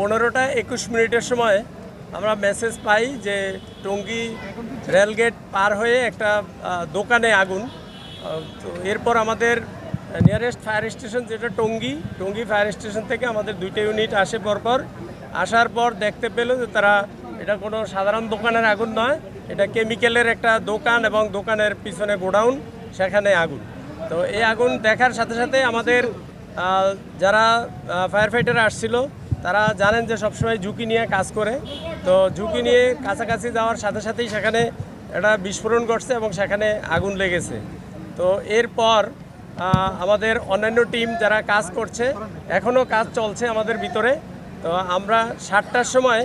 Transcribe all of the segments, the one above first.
পনেরোটা একুশ মিনিটের সময় আমরা মেসেজ পাই যে টঙ্গী রেলগেট পার হয়ে একটা দোকানে আগুন। তো এরপর আমাদের নিয়ারেস্ট ফায়ার স্টেশন যেটা টঙ্গী টঙ্গী ফায়ার স্টেশন থেকে আমাদের দুইটা ইউনিট আসে পরপর। আসার পর দেখতে পেল যে তারা, এটা কোনো সাধারণ দোকানের আগুন নয়, এটা কেমিক্যালের একটা দোকান এবং দোকানের পিছনে গোডাউন, সেখানে আগুন। তো এই আগুন দেখার সাথে সাথে আমাদের যারা ফায়ার ফাইটার আসছিল তারা জানেন যে সবসময় ঝুঁকি নিয়ে কাজ করে। তো ঝুঁকি নিয়ে কাছাকাছি যাওয়ার সাথে সাথেই সেখানে একটা বিস্ফোরণ ঘটছে এবং সেখানে আগুন লেগেছে। তো এরপর আমাদের অন্যান্য টিম যারা কাজ করছে এখনও কাজ চলছে আমাদের ভিতরে। তো আমরা সাতটার সময়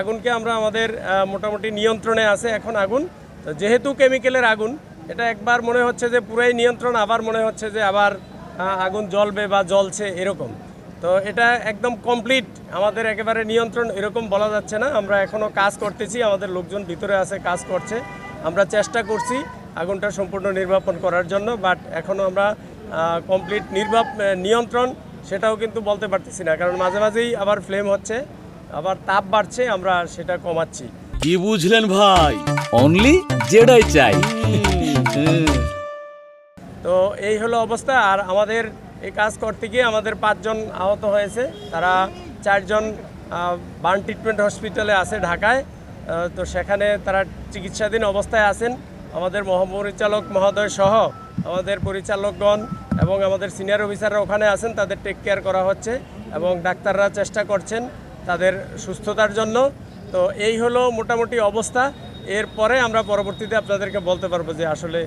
আগুনকে আমরা আমাদের মোটামুটি নিয়ন্ত্রণে আছে এখন আগুন। তো যেহেতু কেমিক্যালের আগুন, এটা একবার মনে হচ্ছে যে পুরাই নিয়ন্ত্রণ, আবার মনে হচ্ছে যে আবার আগুন জ্বলবে বা জ্বলছে এরকম। তো এটা একদম কমপ্লিট আমাদের একেবারে নিয়ন্ত্রণ এরকম বলা যাচ্ছে না। আমরা এখনও কাজ করতেছি আমাদের লোকজন ভিতরে আছে কাজ করছে। আমরা চেষ্টা করছি আগুনটা সম্পূর্ণ নির্বাপন করার জন্য বাট এখনও আমরা কমপ্লিট নির্বাপ নিয়ন্ত্রণ সেটাও কিন্তু বলতে পারতেছি না। কারণ মাঝে মাঝেই আবার ফ্লেম হচ্ছে আবার তাপ বাড়ছে আমরা সেটা কমাচ্ছি। কি বুঝলেন ভাই? অনলি যেটাই চাই। তো এই হলো অবস্থা। আর আমাদের এই কাজ করতে গিয়ে আমাদের পাঁচজন আহত হয়েছে। তারা চারজন বার্ন ট্রিটমেন্ট হসপিটালে আছে ঢাকায়। তো সেখানে তারা চিকিৎসাধীন অবস্থায় আছেন। আমাদের মহাপরিচালক মহোদয় সহ আমাদের পরিচালকগণ এবং আমাদের সিনিয়র অফিসাররা ওখানে আছেন, তাদের টেক কেয়ার করা হচ্ছে এবং ডাক্তাররা চেষ্টা করছেন তাদের সুস্থতার জন্য। তো এই হলো মোটামুটি অবস্থা। এরপরে আমরা পরবর্তীতে আপনাদেরকে বলতে পারব যে আসলে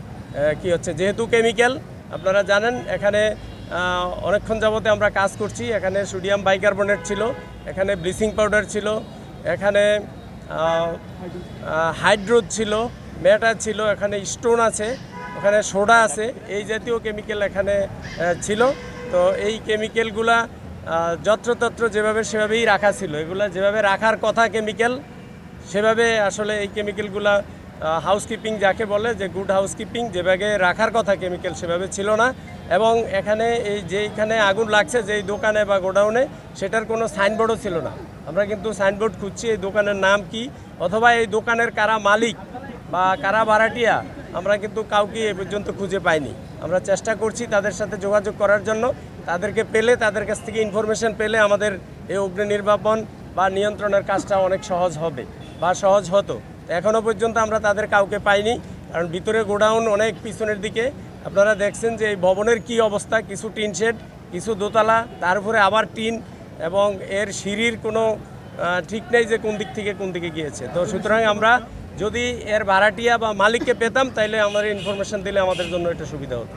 কি হচ্ছে। যেহেতু কেমিক্যাল আপনারা জানেন, এখানে অনেকক্ষণ যাবতে আমরা কাজ করছি। এখানে সোডিয়াম বাইকার্বনেট ছিল, এখানে ব্লিচিং পাউডার ছিল, এখানে হাইড্রোজ ছিল মেটা ছিল, এখানে স্টোন আছে, ওখানে সোডা আছে, এই জাতীয় কেমিক্যাল এখানে ছিল। তো এই কেমিক্যালগুলা যত্রতত্র যেভাবে সেভাবেই রাখা ছিল। এগুলা যেভাবে রাখার কথা কেমিক্যাল, সেভাবে আসলে এই কেমিক্যালগুলা হাউসকিপিং যাকে বলে, যে গুড হাউসকিপিং যেভাবে রাখার কথা কেমিক্যাল সেভাবে ছিল না। এবং এখানে এই যেইখানে আগুন লাগছে, যেই দোকানে বা গোডাউনে সেটার কোনো সাইনবোর্ডও ছিল না। আমরা কিন্তু সাইনবোর্ড খুঁজছি, এই দোকানের নাম কি, অথবা এই দোকানের কারা মালিক বা কারা ভাড়াটিয়া, আমরা কিন্তু কাউকে এ পর্যন্ত খুঁজে পাইনি। আমরা চেষ্টা করছি তাদের সাথে যোগাযোগ করার জন্য। তাদেরকে পেলে, তাদের কাছ থেকে ইনফরমেশন পেলে আমাদের এই অগ্নি নির্বাপন বা নিয়ন্ত্রণের কাজটা অনেক সহজ হবে বা সহজ হতো। এখনও পর্যন্ত আমরা তাদের কাউকে পাইনি, কারণ ভিতরে গোডাউন অনেক পিছনের দিকে। আপনারা দেখছেন যে এই ভবনের কি অবস্থা, কিছু টিন শেড, কিছু দোতলা, তার উপরে আবার টিন এবং এর সিঁড়ির কোনো ঠিক নেই যে কোন দিক থেকে কোন দিকে গিয়েছে। তো সুতরাং আমরা যদি এর ভাড়াটিয়া বা মালিককে পেতাম, তাইলে আমাদের ইনফরমেশন দিলে আমাদের জন্য এটা সুবিধা হতো।